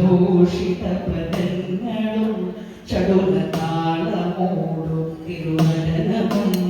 ഭൂഷിത പ്രതങ്ങളും ചടുല താളമോ തിരുവനന്തപുരം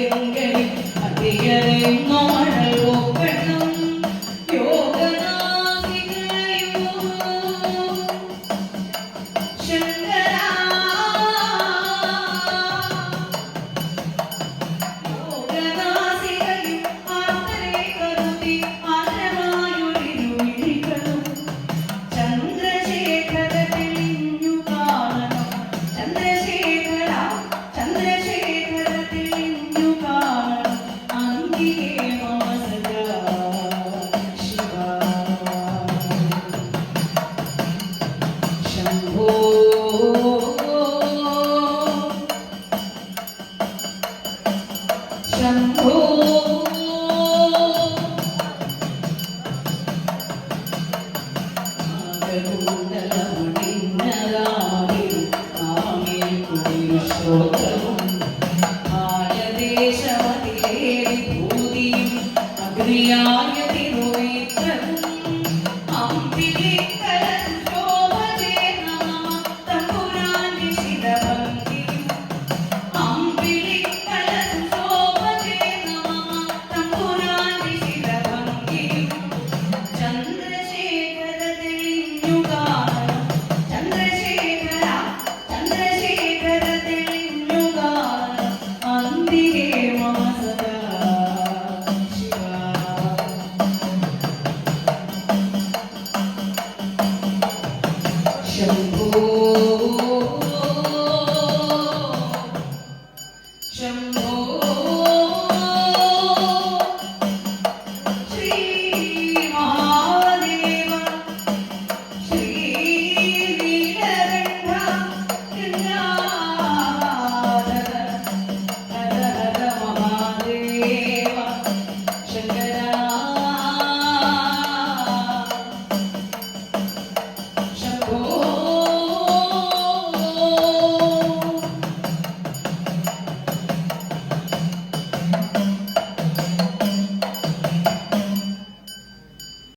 எங்களின் அடியரை ദേശത്തിലെ വിഭൂതിയും അഗ്നിയായ